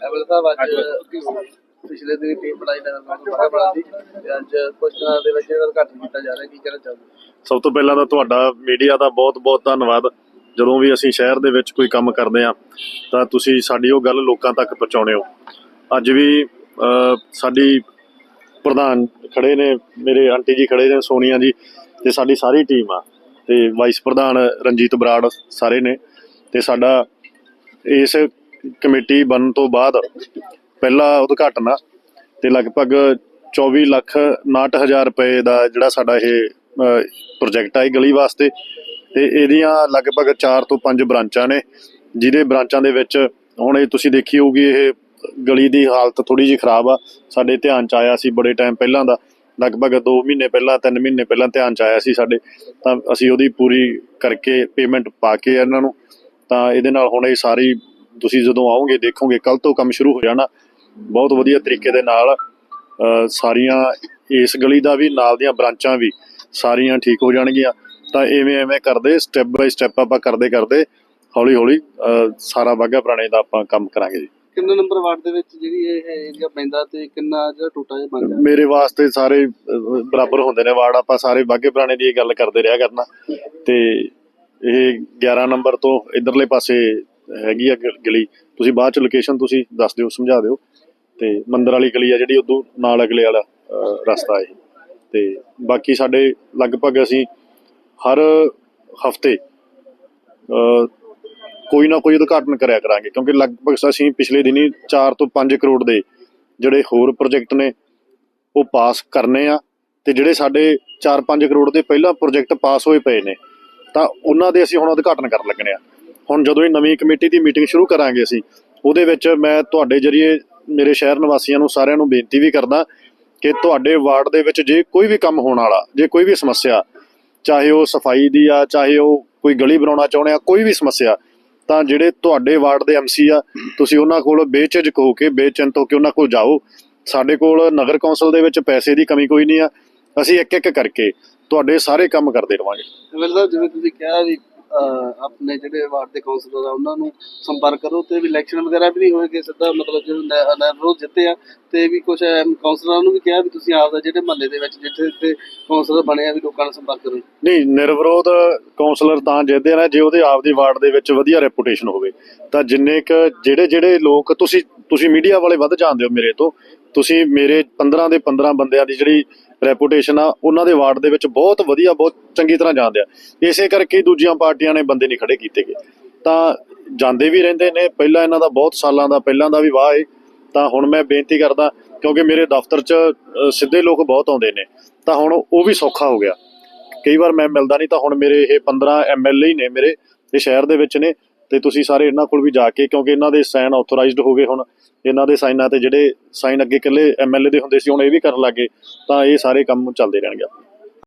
ML ਸਾਹਿਬ ਅੱਜ ਪਿਛਲੇ ਦਿਨੀ ਟੀਮ ਬਣਾਈ ਨਗਰ ਕੌਂਸਲ ਬੜਾ ਬੜਾ ਦੀ ਤੇ ਅੱਜ ਕੁਝ ਦਿਨਾਂ ਦੇ ਵਿੱਚ ਇਹਦਾ ਘੱਟ ਕੀਤਾ ਜਾ ਰਿਹਾ ਕੀ ਕਹਿਣਾ ਚਾਹੁੰਦੇ ਸਭ ਤੋਂ ਪਹਿਲਾਂ ਤਾਂ ਤੁਹਾਡਾ ਮੀਡੀਆ ਦਾ ਬਹੁਤ-ਬਹੁਤ ਧੰਨਵਾਦ। ਜਦੋਂ ਵੀ ਅਸੀਂ ਸ਼ਹਿਰ ਦੇ ਵਿੱਚ ਕੋਈ ਕੰਮ ਕਰਦੇ ਆ ਤਾਂ ਤੁਸੀਂ ਸਾਡੀ ਉਹ ਗੱਲ ਲੋਕਾਂ ਤੱਕ ਪਹੁੰਚਾਉਂਦੇ ਹੋ। ਅੱਜ ਵੀ ਸਾਡੀ ਪ੍ਰਧਾਨ ਖੜੇ ਨੇ ਮੇਰੇ ਆਂਟੀ ਜੀ ਖੜੇ ਨੇ ਸੋਨੀਆ ਜੀ ਤੇ ਸਾਡੀ ਸਾਰੀ ਟੀਮ ਆ। ਤੇ ਵਾਈਸ ਪ੍ਰਧਾਨ ਰਣਜੀਤ ਬਰਾੜ ਸਾਰੇ ਨੇ। ਤੇ ਸਾਡਾ ਇਸ ਕਮੇਟੀ ਬਣਨ ਤੋਂ ਬਾਅਦ ਪਹਿਲਾ ਉਦਘਾਟਨ ਆ ਤੇ ਲਗਭਗ 24 ਲੱਖ 59 ਹਜ਼ਾਰ ਰੁਪਏ ਦਾ ਜਿਹੜਾ ਸਾਡਾ ਇਹ ਪ੍ਰੋਜੈਕਟ ਆ ਇਹ ਗਲੀ ਵਾਸਤੇ। ਤੇ ਇਹਦੀਆਂ ਲਗਭਗ 4 ਤੋਂ 5 ਬ੍ਰਾਂਚਾਂ ਨੇ, ਜਿਹਦੇ ਬ੍ਰਾਂਚਾਂ ਦੇ ਵਿੱਚ ਹੁਣ ਇਹ ਤੁਸੀਂ ਦੇਖੀ ਹੋਊਗੀ ਇਹ ਗਲੀ ਦੀ ਹਾਲਤ ਥੋੜੀ ਜਿਹੀ ਖਰਾਬ ਆ। ਸਾਡੇ ਧਿਆਨ ਚ ਆਇਆ ਸੀ ਬੜੇ ਟਾਈਮ ਪਹਿਲਾਂ ਦਾ, ਲਗਭਗ 2 ਮਹੀਨੇ ਪਹਿਲਾਂ 3 ਮਹੀਨੇ ਪਹਿਲਾਂ ਧਿਆਨ ਚ ਆਇਆ ਸੀ ਸਾਡੇ। ਤਾਂ ਅਸੀਂ ਉਹਦੀ ਪੂਰੀ ਕਰਕੇ ਪੇਮੈਂਟ ਪਾ ਕੇ ਇਹਨਾਂ ਨੂੰ। ਤਾਂ ਇਹਦੇ ਨਾਲ ਹੁਣ ਇਹ ਸਾਰੀ ਤੁਸੀਂ ਜਦੋਂ ਆਓਗੇ ਦੇਖੋਗੇ ਕੱਲ ਤੋਂ ਕੰਮ ਸ਼ੁਰੂ ਹੋ ਜਾਣਾ। ਬਹੁਤ ਵਧੀਆ ਤਰੀਕੇ ਦੇ ਨਾਲ ਸਾਰੀਆਂ ਇਸ ਗਲੀ ਦਾ ਵੀ ਨਾਲ ਦੀਆਂ ਬ੍ਰਾਂਚਾਂ ਵੀ ਸਾਰੀਆਂ ਠੀਕ ਹੋ ਜਾਣਗੀਆਂ। ਤਾਂ ਐਵੇਂ ਐਵੇਂ ਕਰਦੇ ਸਟੈਪ ਬਾਈ ਸਟੈਪ ਆਪਾਂ ਕਰਦੇ ਕਰਦੇ ਹੌਲੀ ਹੌਲੀ ਸਾਰਾ ਬਾਗਾ ਪੁਰਾਣੇ ਦਾ ਆਪਾਂ ਕੰਮ ਕਰਾਂਗੇ ਜੀ। ਕਿੰਨੇ ਨੰਬਰ ਵਾਰਡ ਦੇ ਵਿੱਚ ਜਿਹੜੀ ਇਹ ਏਰੀਆ ਪੈਂਦਾ ਤੇ ਕਿੰਨਾ ਜਿਹੜਾ ਟੋਟਾ ਜਿਹਾ ਬਣ ਜਾਂਦਾ? ਮੇਰੇ ਵਾਸਤੇ ਸਾਰੇ ਬਰਾਬਰ ਹੁੰਦੇ ਨੇ ਵਾਰਡ। ਆਪਾਂ ਸਾਰੇ ਬਾਗੇ ਪੁਰਾਣੇ ਦੀ ਇਹ ਗੱਲ ਕਰਦੇ ਰਿਹਾ ਕਰਨਾ। ਤੇ ਇਹ 11 ਨੰਬਰ ਤੋਂ ਇਧਰਲੇ ਪਾਸੇ ਹੈਗੀ ਆ ਗ- ਗਲੀ। ਤੁਸੀਂ ਬਾਅਦ ਚ ਲੋਕੇਸ਼ਨ ਤੁਸੀਂ ਦੱਸ ਦਿਓ ਸਮਝਾ ਦਿਓ। ਤੇ ਮੰਦਰ ਵਾਲੀ ਗਲੀ ਆ ਜਿਹੜੀ ਉਦੋਂ ਨਾਲ ਅਗਲੇ ਵਾਲਾ ਅਹ, ਰਸਤਾ ਹੈ ਤੇ ਬਾਕੀ ਸਾਡੇ ਲਗਭਗ ਅਸੀਂ ਹਰ ਹਫ਼ਤੇ ਕੋਈ ਨਾ ਕੋਈ ਉਦਘਾਟਨ ਕਰਿਆ ਕਰਾਂਗੇ। ਕਿਉਂਕਿ ਲਗਭਗ ਅਸੀਂ ਪਿਛਲੇ ਦਿਨੀ 4 ਤੋਂ 5 ਕਰੋੜ ਦੇ ਜਿਹੜੇ ਹੋਰ ਪ੍ਰੋਜੈਕਟ ਨੇ ਉਹ ਪਾਸ ਕਰਨੇ ਆ। ਤੇ ਜਿਹੜੇ ਸਾਡੇ 4-5 ਕਰੋੜ ਦੇ ਪਹਿਲਾਂ ਪ੍ਰੋਜੈਕਟ ਪਾਸ ਹੋਏ ਪਏ ਨੇ ਤਾਂ ਉਹਨਾਂ ਦੇ ਅਸੀਂ ਹੁਣ ਉਦਘਾਟਨ ਕਰਨ ਲੱਗਣੇ ਆ। ਹੁਣ ਜਦੋਂ ਇਹ ਨਵੀਂ ਕਮੇਟੀ ਦੀ ਮੀਟਿੰਗ ਸ਼ੁਰੂ ਕਰਾਂਗੇ ਅਸੀਂ, ਉਹਦੇ ਵਿੱਚ ਮੈਂ ਤੁਹਾਡੇ ਜਰੀਏ ਮੇਰੇ ਸ਼ਹਿਰ ਨਿਵਾਸੀਆਂ ਨੂੰ ਸਾਰਿਆਂ ਨੂੰ ਬੇਨਤੀ ਵੀ ਕਰਦਾ ਕਿ ਤੁਹਾਡੇ ਵਾਰਡ ਦੇ ਵਿੱਚ ਜੇ ਕੋਈ ਵੀ ਕੰਮ ਹੋਣ ਵਾਲਾ, ਜੇ ਕੋਈ ਵੀ ਸਮੱਸਿਆ, ਚਾਹੇ ਉਹ ਸਫ਼ਾਈ ਦੀ ਆ, ਚਾਹੇ ਉਹ ਕੋਈ ਗਲੀ ਬਣਾਉਣਾ ਚਾਹੁੰਦੇ ਆ, ਕੋਈ ਵੀ ਸਮੱਸਿਆ, ਤਾਂ ਜਿਹੜੇ ਤੁਹਾਡੇ ਵਾਰਡ ਦੇ ਐਮਸੀ ਆ, ਤੁਸੀਂ ਉਹਨਾਂ ਕੋਲ ਬੇਝਿਜਕ ਹੋ ਕੇ, ਬੇਚਿੰਤ ਹੋ ਕੇ ਉਹਨਾਂ ਕੋਲ ਜਾਓ। ਸਾਡੇ ਕੋਲ ਨਗਰ ਕੌਂਸਲ ਦੇ ਵਿੱਚ ਪੈਸੇ ਦੀ ਕਮੀ ਕੋਈ ਨਹੀਂ ਆ। ਅਸੀਂ ਇੱਕ ਇੱਕ ਕਰਕੇ ਤੁਹਾਡੇ ਸਾਰੇ ਕੰਮ ਕਰਦੇ ਰਵਾਂਗੇ। ਐਮਐਲ ਜਿਵੇਂ ਤੁਸੀਂ ਕਿਹਾ ਵੀ ਆਪਣੇ ਜਿਹੜੇ ਵਾਰਡ ਦੇ ਕਾਉਂਸਲਰ ਆ, ਉਹਨਾਂ ਨੂੰ ਸੰਪਰਕ ਕਰੋ ਤੇ ਵੀ ਇਲੈਕਸ਼ਨ ਵਗੈਰਾ ਵੀ ਨਹੀਂ ਹੋਏਗੇ, ਸਿੱਧਾ ਮਤਲਬ ਜਿਹੜੇ ਨਰਰੋ ਜਿੱਤੇ ਆ, ਤੇ ਵੀ ਕੁਝ ਕਾਉਂਸਲਰਾਂ ਨੂੰ ਵੀ ਕਿਹਾ ਵੀ ਤੁਸੀਂ ਆਪਦਾ ਜਿਹੜੇ ਮਹੱਲੇ ਦੇ ਵਿੱਚ ਜਿੱਥੇ ਜਿੱਥੇ ਕਾਉਂਸਲਰ ਬਣੇ ਆ ਵੀ ਲੋਕਾਂ ਨਾਲ ਸੰਪਰਕ ਕਰੋ। ਨਹੀਂ, ਨਿਰਵਿਰੋਧ ਕਾਉਂਸਲਰ ਤਾਂ ਜਿੱਦੇ ਨੇ, ਜੇ ਉਹਦੇ ਆਪ ਦੀ ਵਾਰਡ ਦੇ ਵਿੱਚ ਵਧੀਆ ਰੈਪੂਟੇਸ਼ਨ ਹੋਵੇ, ਤਾਂ ਜਿੰਨੇ ਕ ਜਿਹੜੇ ਜਿਹੜੇ ਲੋਕ, ਤੁਸੀਂ ਤੁਸੀਂ ਮੀਡੀਆ ਵਾਲੇ ਵੱਧ ਜਾਣਦੇ ਹੋ ਮੇਰੇ ਤੋਂ, ਤੁਸੀਂ ਮੇਰੇ 15 ਦੇ 15 ਬੰਦਿਆਂ ਦੀ ਜਿਹੜੀ ਰੈਪੂਟੇਸ਼ਨ ਆ, ਉਹਨਾਂ ਦੇ ਵਾਰਡ ਦੇ ਵਿੱਚ ਬਹੁਤ ਵਧੀਆ, ਬਹੁਤ ਚੰਗੀ ਤਰ੍ਹਾਂ ਜਾਣਦੇ ਆ। ਇਸੇ ਕਰਕੇ ਦੂਜੀਆਂ ਪਾਰਟੀਆਂ ਨੇ ਬੰਦੇ ਨਹੀਂ ਖੜੇ ਕੀਤੇਗੇ ਤਾਂ ਜਾਂਦੇ ਵੀ ਰਹਿੰਦੇ ਨੇ, ਪਹਿਲਾਂ ਇਹਨਾਂ ਦਾ ਬਹੁਤ ਸਾਲਾਂ ਦਾ, ਪਹਿਲਾਂ ਦਾ ਵੀ ਵਾਹ ਹੈ ਤਾਂ ਹੁਣ ਮੈਂ ਬੇਨਤੀ ਕਰਦਾ, ਕਿਉਂਕਿ ਮੇਰੇ ਦਫ਼ਤਰ 'ਚ ਸਿੱਧੇ ਲੋਕ ਬਹੁਤ ਆਉਂਦੇ ਨੇ, ਤਾਂ ਹੁਣ ਉਹ ਵੀ ਸੌਖਾ ਹੋ ਗਿਆ। ਕਈ ਵਾਰ ਮੈਂ ਮਿਲਦਾ ਨਹੀਂ, ਤਾਂ ਹੁਣ ਮੇਰੇ ਇਹ 15 ਐਮਐਲਏ ਹੀ ਨੇ ਮੇਰੇ, ਇਹ ਸ਼ਹਿਰ ਦੇ ਵਿੱਚ ਨੇ। ਤੇ ਤੁਸੀਂ ਸਾਰੇ ਇਹਨਾਂ ਕੋਲ ਵੀ ਜਾ ਕੇ, ਕਿਉਂਕਿ ਇਹਨਾਂ ਦੇ ਸਾਈਨ ਆਥੋਰਾਈਜ਼ਡ ਹੋ ਗਏ ਹੁਣ, ਇਹਨਾਂ ਦੇ ਸਾਈਨਾਂ ਤੇ ਜਿਹੜੇ ਸਾਈਨ ਅੱਗੇ ਇਕੱਲੇ ਐਮਐਲਏ ਦੇ ਹੁੰਦੇ ਸੀ, ਹੁਣ ਇਹ ਵੀ ਕਰਨ ਲੱਗੇ ਤਾਂ ਇਹ ਸਾਰੇ ਕੰਮ ਚੱਲਦੇ ਰਹਿਣਗੇ।